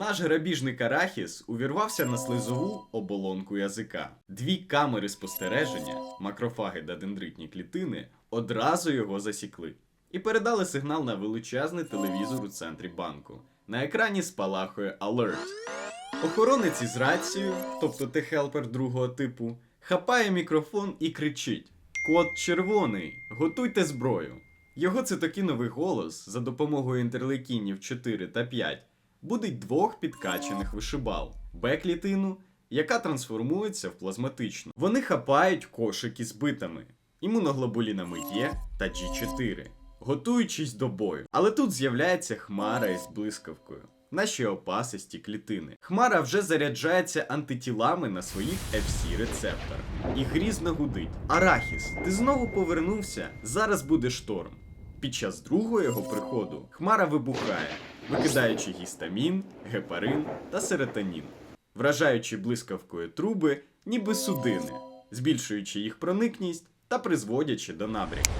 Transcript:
Наш грабіжник Арахіс увірвався на слизову оболонку язика. Дві камери спостереження, макрофаги та дендритні клітини, одразу його засікли і передали сигнал на величезний телевізор у центрі банку. На екрані спалахує алерт. Охоронець із рацією, тобто техелпер другого типу, хапає мікрофон і кричить: Код червоний, готуйте зброю. Його цитокіновий голос за допомогою інтерлейкінів 4 та 5 будить двох підкачених вишибал, Б-клітину, яка трансформується в плазматичну. Вони хапають кошики з битами, імуноглобулінами Е та G4, готуючись до бою. Але тут з'являється хмара із блискавкою. Наші опасисті клітини. Хмара вже заряджається антитілами на своїх FC рецепторах і грізно гудить. Арахіс, ти знову повернувся. Зараз буде шторм. Під час другого його приходу хмара вибухає, викидаючи гістамін, гепарин та серотонін, вражаючи блискавкою труби, ніби судини, збільшуючи їх проникність та призводячи до набряку.